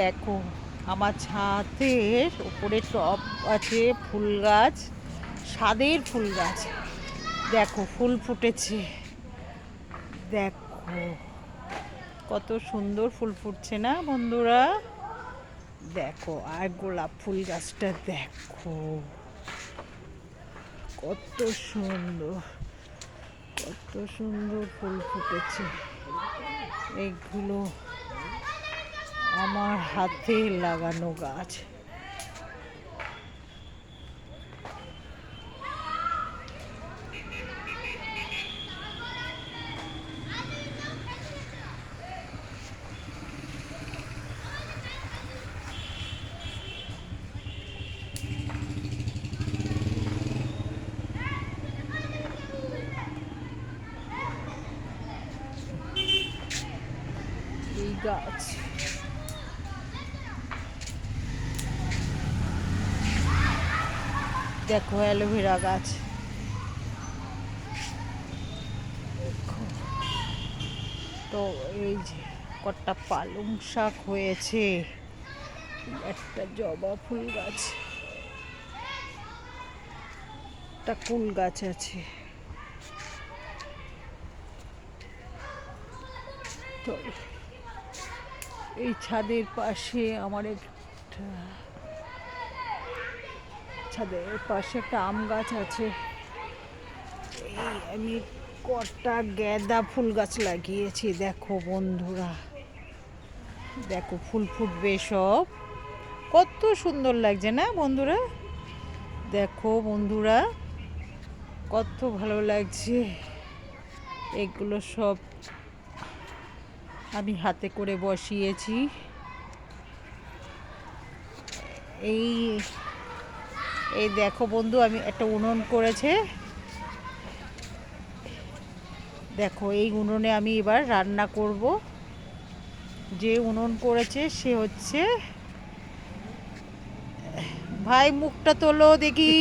দেখো, আমার ছাদের উপরে টব আছে ফুল গাছ স্বাদের ফুল গাছ। দেখো, ফুল ফুটেছে। দেখো, কত সুন্দর ফুল ফুটছে না বন্ধুরা? দেখো, আর গোলাপ ফুল গাছটা দেখো। কত সুন্দর কত সুন্দর ফুল ফুটেছে। এইগুলো আমার হাতে লাগানো গাছ। এই দেখো অ্যালোভেরা গাছ। তো এই যে কটা পালং শাক হয়েছে। একটা জবা ফুল গাছ। একটা কুল গাছ আছে। তো এই ছাদের পাশে আমার একটা ছাদের পাশে একটা আম গাছ আছে। আমি কটা গ্যাদা ফুল গাছ লাগিয়েছি, দেখো বন্ধুরা। দেখো ফুল ফুটবে সব। কত সুন্দর লাগছে না বন্ধুরা? দেখো বন্ধুরা, কত ভালো লাগছে। এগুলো সব আমি হাতে করে বসিয়েছি। এই এই দেখো বন্ধু, আমি একটা উনুন করেছে। দেখো, এই উনুনে আমি এবার রান্না করব। যে উনুন করেছে, সে হচ্ছে ভাই মুখটা তোলো দেখি।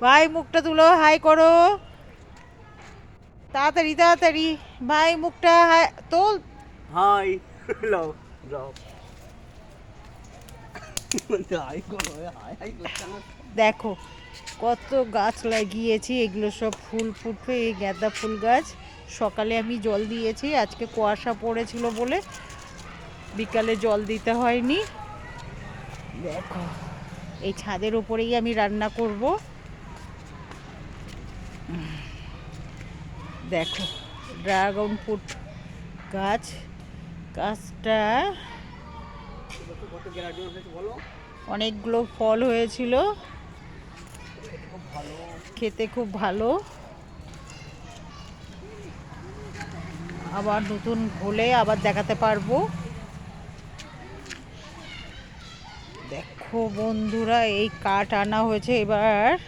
ভাই মুখটা তুলো, হাই করো। তাড়াতাড়ি তাড়াতাড়ি। ভাই মুখটা হাই, তোল। হাই, লাও যাও হাই করো হাই হাই করছে না দেখো, কত গাছ লাগিয়েছি, এগুলো সব ফুল ফুটবে, এই গাঁদা ফুল গাছ। সকালে আমি জল দিয়েছি, আজকে কুয়াশা পড়েছিল বলে বিকালে জল দিতে হয়নি। দেখো, এই ছাদের উপরেই আমি রান্না করব। দেখো, ড্রাগন ফ্রুট গাছ, গাছটা কত গ্রাজুয়েট হয়েছে বলো অনেকগুলো ফল হয়েছিল। খেতে খুব ভালো। আবার নতুন হলে আবার দেখাতে পারব। দেখো বন্ধুরা, এই কাঠ আনা হয়েছে এবার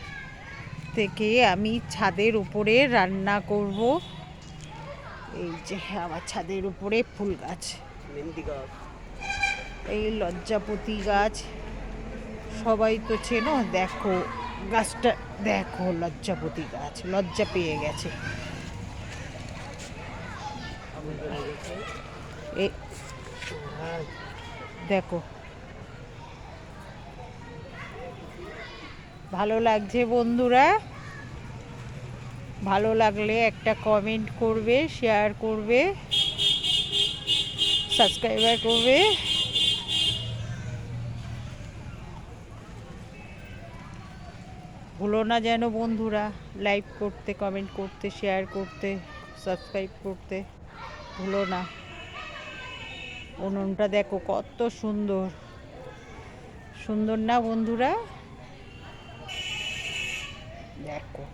থেকে আমি ছাদের উপরে রান্না করব। এই যে আমার ছাদের উপরে ফুল গাছ। গাছ। এই লজ্জাপতি গাছ। সবাই তো চেনো, দেখো, গাছটা, দেখো লজ্জাপতি গাছ, লজ্জা পেয়ে গেছে। দেখো। ভালো লাগছে বন্ধুরা? ভালো লাগলে একটা কমেন্ট করবে শেয়ার করবে সাবস্ক্রাইবার করবে। ভুলো না যেন বন্ধুরা লাইক করতে কমেন্ট করতে শেয়ার করতে সাবস্ক্রাইব করতে ভুলো না। উনুনটা দেখো কত সুন্দর। সুন্দর না বন্ধুরা? দেখো।